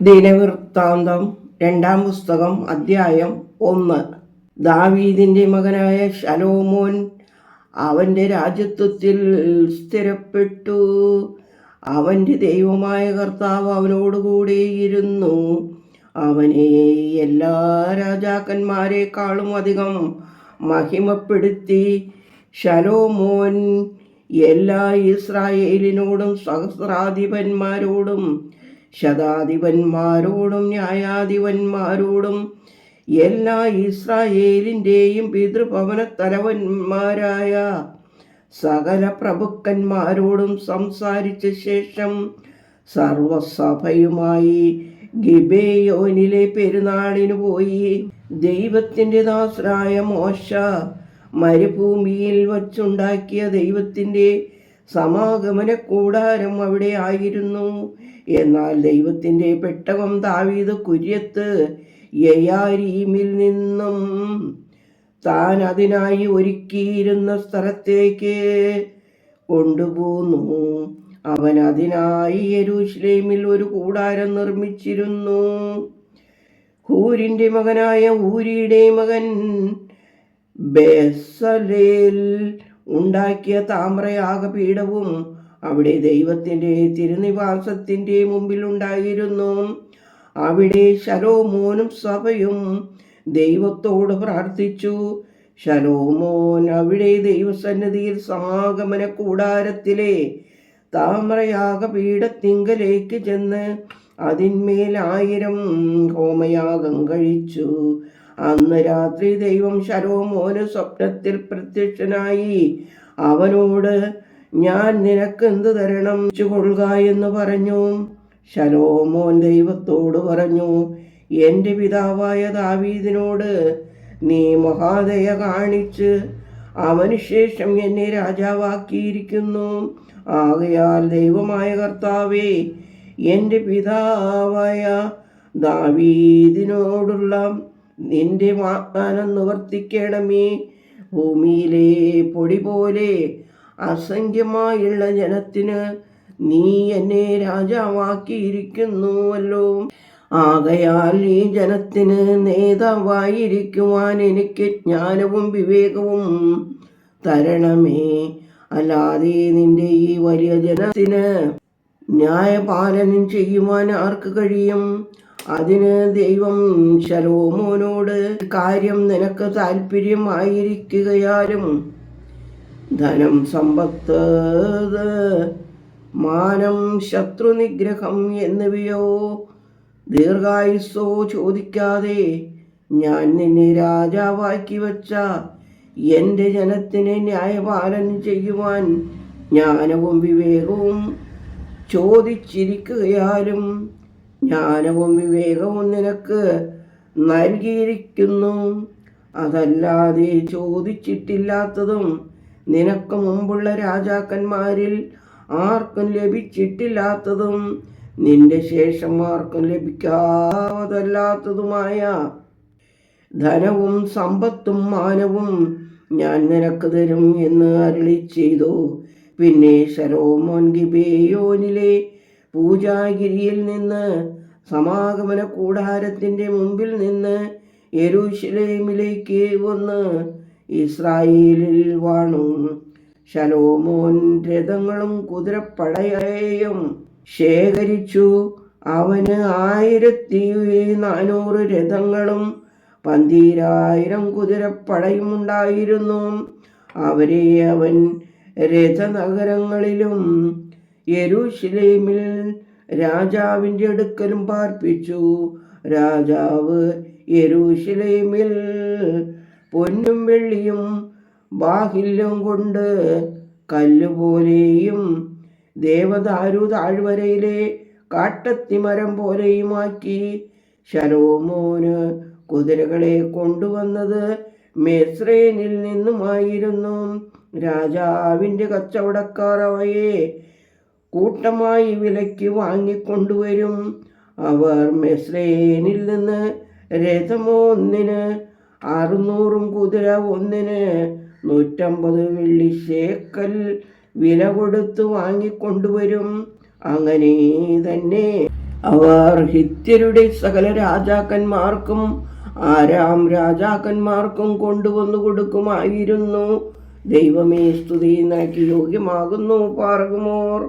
ദിനവൃത്താന്തം രണ്ടാം പുസ്തകം അധ്യായം ഒന്ന്. ദാവീദിന്റെ മകനായ ശലോമോൻ അവന്റെ രാജ്യത്വത്തിൽ സ്ഥിരപ്പെട്ടു. അവന്റെ ദൈവമായ കർത്താവ് അവനോടുകൂടിയിരുന്നു അവനെ എല്ലാ രാജാക്കന്മാരെക്കാളും അധികം മഹിമപ്പെടുത്തി. ശലോമോൻ എല്ലാ ഇസ്രായേലിനോടും സഹസ്രാധിപന്മാരോടും ശതാധിപന്മാരോടും ന്യായാധിപന്മാരോടും എല്ലാ ഇസ്രായേലിന്റെയും പിതൃഭവന തലവന്മാരായ സകല പ്രഭുക്കന്മാരോടും സംസാരിച്ച ശേഷം സർവസഭയുമായി ഗിബേയോനിലെ പെരുന്നാളിന് പോയി. ദൈവത്തിന്റെ ദാസരായ മോശ മരുഭൂമിയിൽ വച്ചുണ്ടാക്കിയ ദൈവത്തിന്റെ സമാഗമന കൂടാരം അവിടെ ആയിരുന്നു. എന്നാൽ ദൈവത്തിന്റെ പെട്ടകം താവീത് കുര്യത്ത് യയാരീമിൽ നിന്നും താൻ അതിനായി ഒരുക്കിയിരുന്ന സ്ഥലത്തേക്ക് കൊണ്ടുപോന്നു. അവൻ അതിനായി യരൂശ്ലേമിൽ ഒരു കൂടാരം നിർമ്മിച്ചിരുന്നു. ഹൂരിന്റെ മകനായ ഊരിയുടെ മകൻ ബെസലേൽ ഉണ്ടാക്കിയ താമ്രയാഗപീഠവും അവിടെ ദൈവത്തിന്റെ തിരുനിവാസത്തിന്റെ മുമ്പിൽ ഉണ്ടായിരുന്നു. അവിടെ ശലോമോനും സഭയും ദൈവത്തോട് പ്രാർത്ഥിച്ചു. ശലോമോൻ അവിടെ ദൈവസന്നിധിയിൽ സമാഗമന കൂടാരത്തിലെ താമ്രയാഗപീഠത്തിങ്കലേക്ക് ചെന്ന് അതിന്മേൽ ആയിരം ഹോമയാഗം കഴിച്ചു. അന്ന് രാത്രി ദൈവം ശരോമോന് സ്വപ്നത്തിൽ പ്രത്യക്ഷനായി അവനോട് ഞാൻ നിനക്ക് എന്ത് തരണം കൊള്ളുക എന്ന് പറഞ്ഞു? ശലോമോൻ ദൈവത്തോട് പറഞ്ഞു എന്റെ പിതാവായ ദാവീദിനോട് നീ മഹാദയ കാണിച്ച് അവന് ശേഷം എന്നെ രാജാവാക്കിയിരിക്കുന്നു. ആകയാൽ ദൈവമായ കർത്താവേ എന്റെ പിതാവായ ദാവീദിനോടുള്ള നിന്റെ വാഗ്ദാനം നിവർത്തിക്കണമേ. ഭൂമിയിലെ പൊടി പോലെ അസംഖ്യമായുള്ള ജനത്തിന് നീ എന്നെ രാജാവാക്കിയിരിക്കുന്നുവല്ലോ. ആകയാൽ ഈ ജനത്തിന് നേതാവായിരിക്കുവാൻ എനിക്ക് ജ്ഞാനവും വിവേകവും തരണമേ. അല്ലാതെ നിന്റെ ഈ വലിയ ജനത്തിന് ന്യായപാലനം ചെയ്യുവാൻ ആർക്ക് കഴിയും? അതിന് ദൈവം ശലോമോനോട് കാര്യം നിനക്ക് താല്പര്യമായിരിക്കുകയാലും ധനം സമ്പത്ത് മാനം ശത്രുനിഗ്രഹം എന്നിവയോ ദീർഘായുസ്സോ ചോദിക്കാതെ ഞാൻ നിന്നെ രാജാവാക്കി വച്ച എന്റെ ജനത്തിന് ന്യായപാലനം ചെയ്യുവാൻ ജ്ഞാനവും വിവേകവും ചോദിച്ചിരിക്കുകയാലും ജ്ഞാനവും വിവേകവും നിനക്ക് നൽകിയിരിക്കുന്നു. അതല്ലാതെ ചോദിച്ചിട്ടില്ലാത്തതും നിനക്ക് മുമ്പുള്ള രാജാക്കന്മാരിൽ ആർക്കും ലഭിച്ചിട്ടില്ലാത്തതും നിന്റെ ശേഷം ആർക്കും ലഭിക്കാതല്ലാത്തതുമായ ധനവും സമ്പത്തും മാനവും ഞാൻ നിനക്ക് തരും എന്ന് അരളി ചെയ്തു. പിന്നെ ശരോമോൻ ഗിബേയോനിലെ പൂജാഗിരിയിൽ നിന്ന് സമാഗമന കൂടാരത്തിന്റെ മുമ്പിൽ നിന്ന് യെരൂശലേമിലേക്ക് വന്ന് ഇസ്രായേലിൽ വാണു. ശലോമോൻ രഥങ്ങളും കുതിരപ്പടയേയും ശേഖരിച്ചു. അവന് ആയിരത്തി നാനൂറ് രഥങ്ങളും പന്തീരായിരം കുതിരപ്പടയും ഉണ്ടായിരുന്നു. അവരെ അവൻ രഥനഗരങ്ങളിലും യെരൂശലേമിൽ രാജാവിന്റെ അടുക്കലും പാർപ്പിച്ചു. രാജാവ് യരുഷലേമിൽ പൊന്നും വെള്ളിയും ബാഹില്യം കൊണ്ട് കല്ലുപോലെയും ദേവദാരു താഴ്വരയിലെ കാട്ടത്തിമരം പോലെയുമാക്കി ശലോമോന് കുതിരകളെ കൊണ്ടുവന്നത് മെസ്രേനിൽ നിന്നുമായിരുന്നു. രാജാവിന്റെ കച്ചവടക്കാർ അവയെ കൂട്ടമായി വിലയ്ക്ക് വാങ്ങിക്കൊണ്ടുവരും. അവർ മെസ്രേനിൽ നിന്ന് രഥമൊന്നിന് അറുന്നൂറും കുതിര ഒന്നിന് നൂറ്റമ്പത് വെള്ളി ശേക്കൽ വില കൊടുത്ത് വാങ്ങിക്കൊണ്ടുവരും. അങ്ങനെ തന്നെ അവർ ഹിത്യരുടെ സകല രാജാക്കന്മാർക്കും ആരാം രാജാക്കന്മാർക്കും കൊണ്ടുവന്നു കൊടുക്കുമായിരുന്നു. ദൈവമേ സ്തുതി നിനക്ക് യോഗ്യമാകുന്നു പാർകുമോർ